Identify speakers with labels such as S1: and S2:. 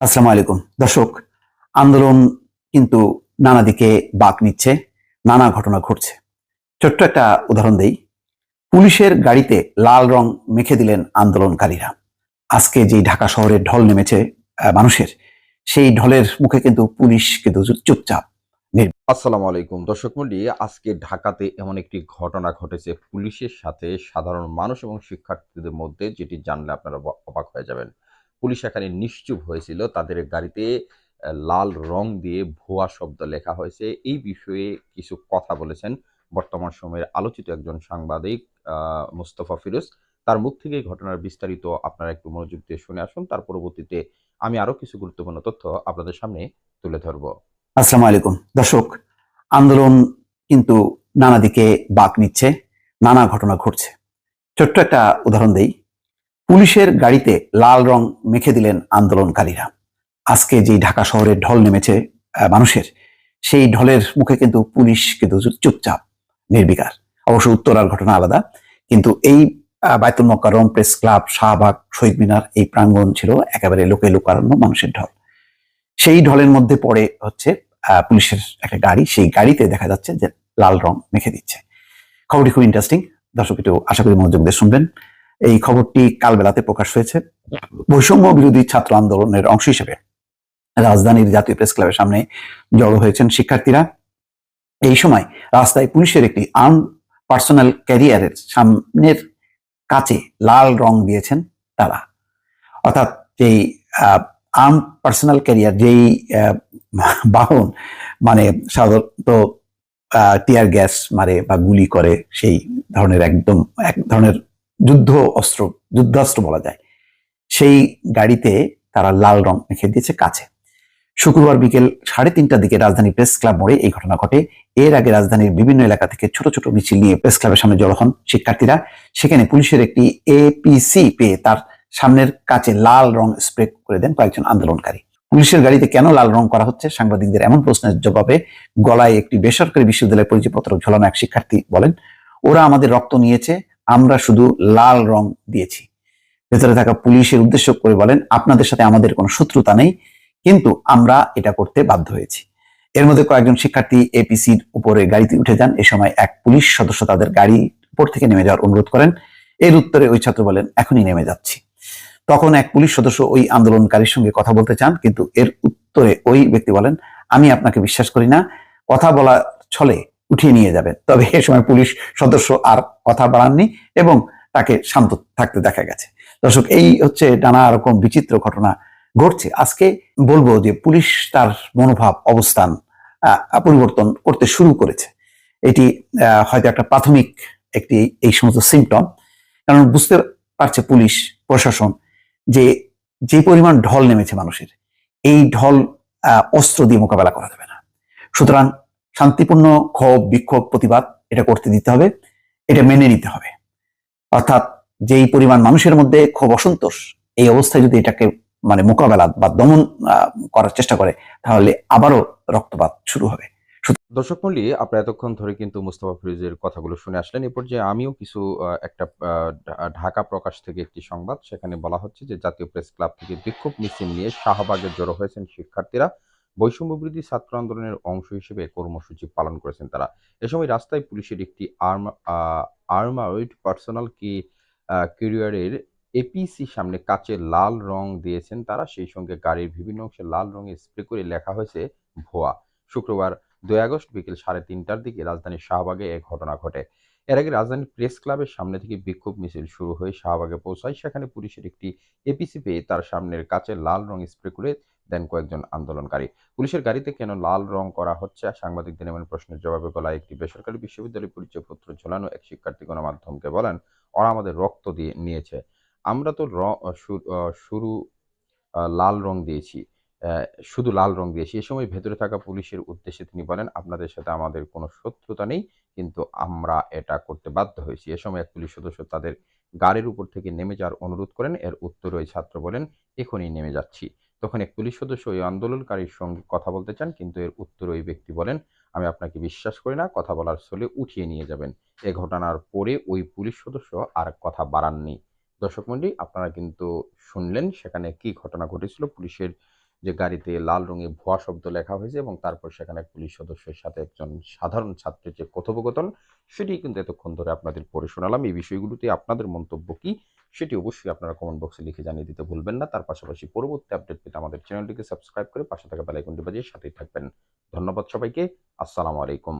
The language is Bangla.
S1: আসসালামু আলাইকুম। দর্শক, আন্দোলন কিন্তু নানা দিকে বাঁক নিচ্ছে, নানা ঘটনা ঘটছে। ছোট্ট একটা উদাহরণ দেই। পুলিশের গাড়িতে লাল রং মেখে দিলেন আন্দোলনকারীরা। আজকে যে ঢাকা শহরে ঢল নেমেছে মানুষের, সেই ঢলের মুখে কিন্তু পুলিশ কিন্তু চুপচাপ
S2: আসসালামু আলাইকুম। দর্শক মন্ডলী, আজকে ঢাকাতে এমন একটি ঘটনা ঘটেছে। পুলিশের সাথে সাধারণ মানুষ এবং শিক্ষার্থীদের মধ্যে, যেটি জানলে আপনারা অবাক হয়ে যাবেন। পুলিশ এখানে নিশ্চুপ হয়েছিল। তাদের গাড়িতে লাল রং দিয়ে ভুয়া শব্দ লেখা হয়েছে। এই বিষয়ে কিছু কথা বলেছেন বর্তমান সময়ের আলোচিত একজন সাংবাদিক মুস্তফা ফিরোজ। তার মুখ থেকে ঘটনার বিস্তারিত আপনারা একটু মনোযোগ দিয়ে শুনে আসুন। তার পরবর্তীতে আমি আরও কিছু গুরুত্বপূর্ণ তথ্য আপনাদের সামনে তুলে ধরবো।
S1: আসসালামু আলাইকুম। দর্শক, আন্দোলন কিন্তু নানা দিকে বাঁক নিচ্ছে, নানা ঘটনা ঘটছে। ছোট্ট একটা উদাহরণ দেই। পুলিশের গাড়িতে লাল রং মেখে দিলেন আন্দোলনকারীরা। আজকে যে ঢাকা শহরে ঢল নেমেছে মানুষের, সেই ঢলের মুখে কিন্তু পুলিশ কিন্তু চুপচাপ নির্বিকার। অবশ্য উত্তরার ঘটনা আলাদা, কিন্তু এই বায়তুল মক্কারম প্রেস ক্লাব, শাহবাগ, শহীদ মিনার এই প্রাঙ্গণ ছিল একেবারে লোকে লোকারণ্য মানুষের ঢল। সেই ঢলের মধ্যে পড়ে হচ্ছে পুলিশের একটা গাড়ি। সেই গাড়িতে দেখা যাচ্ছে যে লাল রং মেখে দিচ্ছে। খবরটি খুব ইন্টারেস্টিং দর্শক, একটু আশা করি মনোযোগ দিয়ে শুনবেন। এই খবরটি কাল বেলাতে প্রকাশ হয়েছে। বৈষম্য বিরোধী ছাত্র আন্দোলনের অংশ হিসেবে রাজধানীর জাতীয় প্রেস ক্লাবের সামনে জড়ো হয়েছেন শিক্ষার্থীরা। এই সময় রাস্তায় পুলিশের একটি আর্ম পার্সোনাল ক্যারিয়ারের সামনের কাছে লাল রং দিয়েছেন তারা। অর্থাৎ যেই আর্ম পার্সোনাল ক্যারিয়ার, যেই বাহন মানে সাধারণত টিয়ার গ্যাস মারে বা গুলি করে, সেই ধরনের একদম, এক ধরনের যুদ্ধ অস্ত্র, যুদ্ধাস্ত্র বলা যায়। সেই গাড়িতে তারা লাল রং মেখে দিয়েছে কাছে। শুক্রবার বিকেল সাড়ে তিনটার দিকে রাজধানী প্রেস ক্লাব মোড়ে এই ঘটনা ঘটে। এর আগে রাজধানীর বিভিন্ন এলাকা থেকে ছোট ছোট মিছিল নিয়ে প্রেস ক্লাবের সামনে জড়ো হন শিক্ষার্থীরা। সেখানে পুলিশের একটি এপিসি পেয়ে তার সামনের কাছে লাল রং স্প্রে করে দেন কয়েকজন আন্দোলনকারী। পুলিশের গাড়িতে কেন লাল রং করা হচ্ছে সাংবাদিকদের এমন প্রশ্নের জবাবে গলায় একটি বেসরকারি বিশ্ববিদ্যালয়ের পরিচয়পত্র ঝোলানো এক শিক্ষার্থী বলেন, ওরা আমাদের রক্ত নিয়েছে আমরা শুধু লাল রং দিয়েছি। ভেতরে থাকা পুলিশের উদ্দেশ্য করে বলেন, আপনাদের সাথে আমাদের কোনো শত্রুতা নেই, কিন্তু আমরা এটা করতে বাধ্য হয়েছি। এর মধ্যে কয়েকজন শিক্ষার্থী এপিসির উপরে গাড়িতে উঠে যান। এ সময় এক পুলিশ সদস্য তাদের গাড়ি উপর থেকে নেমে যাওয়ার অনুরোধ করেন। এর উত্তরে ওই ছাত্র বলেন, এখনই নেমে যাচ্ছি। তখন এক পুলিশ সদস্য ওই আন্দোলনকারীর সঙ্গে কথা বলতে চান, কিন্তু এর উত্তরে ওই ব্যক্তি বলেন, আমি আপনাকে বিশ্বাস করি না। কথা বলা ছলে উঠিয়ে নিয়ে যাবেন তবে এ সময় পুলিশ সদস্য আর কথা বাড়াননি এবং তাকে শান্ত থাকতে দেখা গেছে। দর্শক এই হচ্ছে নানা রকম বিচিত্র ঘটনা ঘটছে। আজকে বলব যে পুলিশ তার মনোভাব অবস্থান পরিবর্তন করতে শুরু করেছে। এটি আহ, হয়তো একটা প্রাথমিক একটি এই সমস্ত সিমটম কারণ বুঝতে পারছে পুলিশ প্রশাসন যে যে পরিমাণ ঢল নেমেছে মানুষের এই ঢল আহ, অস্ত্র দিয়ে মোকাবেলা করা যাবে না। সুতরাং শান্তিপূর্ণ, ক্ষোভ, বিক্ষোভ, প্রতিবাদ এটা করতে দিতে হবে, এটা মেনে নিতে হবে। অর্থাৎ যেই পরিমাণ মানুষের মধ্যে ক্ষোভ, অসন্তোষ, এই অবস্থায় যদি এটাকে মানে মোকাবেলা বা দমন করার চেষ্টা করে, তাহলে আবারও রক্তপাত শুরু হবে।
S2: দর্শক মন্ডলী, আপনারা এতক্ষণ ধরে কিন্তু মুস্তফা ফিরোজের কথাগুলো শুনে আসলেন। এ পর্যায়ে আমিও কিছু একটা ঢাকা প্রকাশ থেকে একটি সংবাদ, সেখানে বলা হচ্ছে যে জাতীয় প্রেস ক্লাব থেকে বিক্ষোভ মিছিল নিয়ে শাহবাগে জড়ো হয়েছেন শিক্ষার্থীরা। বৈষম্য বিরোধী ছাত্র আন্দোলনের অংশ হিসেবে কর্মসূচি পালন করেছেন তারা। এ সময় রাস্তায় পুলিশের একটি আর্ম আর্মাউড পার্সোনাল কি ক্যারিয়ারের এপিসি সামনে কাচে লাল রং দিয়েছেন তারা। সেই সঙ্গে গাড়ির বিভিন্ন অংশে লাল রঙে স্প্রে করে লেখা হয়েছে ভুয়া। শুক্রবার দুই আগস্ট বিকেল সাড়ে তিনটার দিকে রাজধানীর শাহবাগে এ ঘটনা ঘটে। এর আগে রাজধানীর প্রেস ক্লাবের সামনে থেকে বিক্ষোভ মিছিল শুরু হয়ে শাহবাগে পৌঁছায়, সেখানে পুলিশের একটি এপিসি পেয়ে তার সামনের কাছে লাল রং স্প্রে করে দেন কয়েকজন আন্দোলনকারী। পুলিশের গাড়িতে কেন লাল রং করা হচ্ছে? সাংবাদিকদের এমন প্রশ্নের জবাবে গলায় একটি বেসরকারি বিশ্ববিদ্যালয় পরিচয়পত্র ঝোলানো এক শিক্ষার্থী গণমাধ্যমকে বলেন, ওরা আমাদের রক্ত দিয়ে নিয়েছে। আমরা তো শুরু লাল রং দিয়েছি। শুধু লাল রং দিয়েছি এ সময় ভেতরে থাকা পুলিশের উদ্দেশ্যে তিনি বলেন, আপনাদের সাথে আমাদের কোনো শত্রুতা নেই, কিন্তু আমরা এটা করতে বাধ্য হয়েছি। এ সময় এক পুলিশ সদস্য তাদের গাড়ির উপর থেকে নেমে যাওয়ার অনুরোধ করেন। এর উত্তরে ওই ছাত্র বলেন, এখনই নেমে যাচ্ছি। তখন এক পুলিশ সদস্য ওই আন্দোলনকারীর সঙ্গে কথা বলতে চান, কিন্তু এর উত্তরে ওই ব্যক্তি বলেন, আমি আপনাকে বিশ্বাস করি না, কথা বলার ছলে উঠিয়ে নিয়ে যাবেন। এ ঘটনার পরে ওই পুলিশ সদস্য আর কথা বাড়াননি। দর্শক মন্ডলী আপনারা কিন্তু শুনলেন সেখানে কি ঘটনা ঘটেছিল। পুলিশের যে গাড়িতে লাল রঙে ভুয়া শব্দ লেখা হয়েছে এবং তারপর সেখানে পুলিশ সদস্যের সাথে একজন সাধারণ ছাত্রের যে কথোপকথন, সেটি কিন্তু এতক্ষণ ধরে আপনাদের পড়ে শোনালাম। এই বিষয়গুলোতে আপনাদের মন্তব্য কি, সেটি অবশ্যই আপনারা কমেন্ট বক্সে লিখে জানিয়ে দিতে ভুলবেন না। তার পাশাপাশি পরবর্তী আপডেট পেতে আমাদের চ্যানেলটিকে সাবস্ক্রাইব করে পাশে থাকা বেলাইকনটি বাজিয়ে সাথেই থাকবেন। ধন্যবাদ সবাইকে। আসসালামু আলাইকুম।